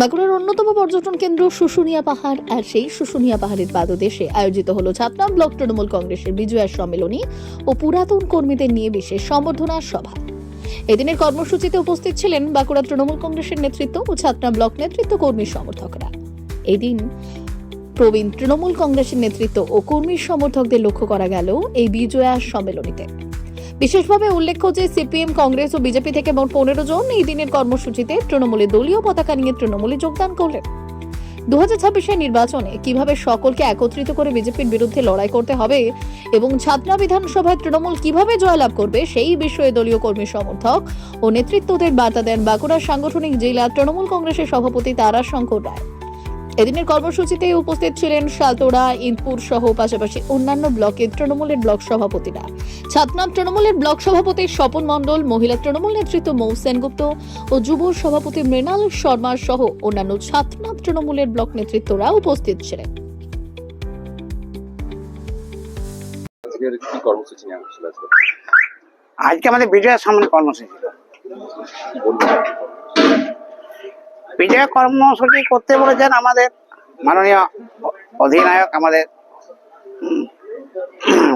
বাঁকুড়ার অন্যতম পর্যটন কেন্দ্র শুশুনিয়া পাহাড়, আর সেই শুশুনিয়া পাহাড়ের পাদদেশে আয়োজিত হলো ছাতনা ব্লক তৃণমূল কংগ্রেসের বিজয়া সম্মেলনী ও পুরাতন কর্মীদের নিয়ে বিশেষ সম্বর্ধনা সভা। এদিনের কর্মসূচিতে উপস্থিত ছিলেন বাঁকুড়া তৃণমূল কংগ্রেসের নেতৃত্ব ও ছাতনা ব্লক নেতৃত্ব কর্মী সমর্থকরা। এদিন প্রবীণ তৃণমূল কংগ্রেসের নেতৃত্ব ও কর্মী সমর্থকদের লক্ষ্য করা গেল এই বিজয়া সম্মেলনীতে। বিশেষভাবে উল্লেখ্য যে সিপিএম, কংগ্রেস ও বিজেপি থেকে মোট পনেরো জন এই দিনের কর্মসূচিতে তৃণমূলের দলীয় পতাকা নিয়ে তৃণমূলে যোগদান করলেন। দু হাজার নির্বাচনে কীভাবে সকলকে একত্রিত করে বিজেপির বিরুদ্ধে লড়াই করতে হবে এবং ছাত্রা বিধানসভায় তৃণমূল কীভাবে জয়লাভ করবে, সেই বিষয়ে দলীয় কর্মী সমর্থক ও নেতৃত্বদের বার্তা দেন বাঁকুড়ার সাংগঠনিক জেলা তৃণমূল কংগ্রেসের সভাপতি তারা শঙ্কর রায়। এদিনের কর্মসূচিতে উপস্থিত ছিলেন শালতোড়া ইন্দপুর সহ পাশাপাশি অন্যান্য ব্লকের তৃণমূলের ব্লক সভাপতিরা। ছাতনাম তৃণমূলের ব্লক সভাপতি স্বপন মণ্ডল মহিলা তৃণমূল নেতৃত্ব মৌ সেনগুপ্ত ও যুব সভাপতি মৃণাল শর্মা সহ অন্যান্য ছাতনাম তৃণমূলের ব্লক নেতৃত্বরা উপস্থিত ছিলেন। আজকে আমাদের বিজয়ের সামনে কর্মসূচি ছিল। বিজয় কর্মসূচি করতে বলেছেন আমাদের মাননীয় অধিনায়ক, আমাদের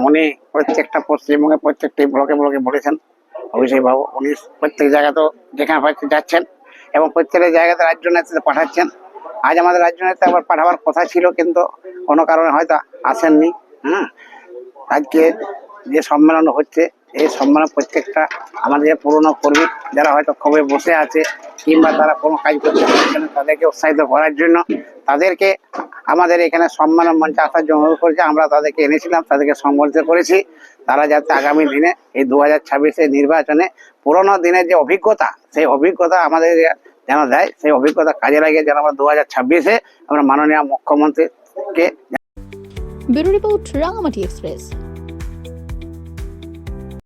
উনি প্রত্যেকটা পশ্চিমবঙ্গে, প্রত্যেকটি ব্লকে ব্লকে বলেছেন, অভিষেক বাবু, উনি প্রত্যেক জায়গাতেও যেখানে পাচ্ছে যাচ্ছেন এবং প্রত্যেকটা জায়গাতে রাজ্য নেতৃত্বে পাঠাচ্ছেন। আজ আমাদের রাজ্য নেতা আবার পাঠাবার কথা ছিল কিন্তু কোনো কারণে হয়তো আসেননি হ্যাঁ আজকে যে সম্মেলন হচ্ছে, এই সম্মেলন প্রত্যেকটা আমাদের পুরনো কর্মী যারা হয়তো কবে বসে আছে কিংবা তারা কোনো কাজ করতে পারছে না, তাদেরকে উৎসাহিত করার জন্য তাদেরকে আমাদের এখানে সম্মান মঞ্চে আসার জন্য অনুরোধ করেছে। আমরা তাদেরকে এনেছিলাম, তাদেরকে সম্বর্ধিত করেছি। তারা যাতে আগামী দিনে এই দু হাজার ছাব্বিশের নির্বাচনে পুরোনো দিনের যে অভিজ্ঞতা, সেই অভিজ্ঞতা আমাদের যেন দেয়, সেই অভিজ্ঞতা কাজে লাগিয়ে যেন আমরা দু হাজার ছাব্বিশে আমরা মাননীয় মুখ্যমন্ত্রীকে ব্যুরো রিপোর্ট রাঙামাটি এক্সপ্রেস।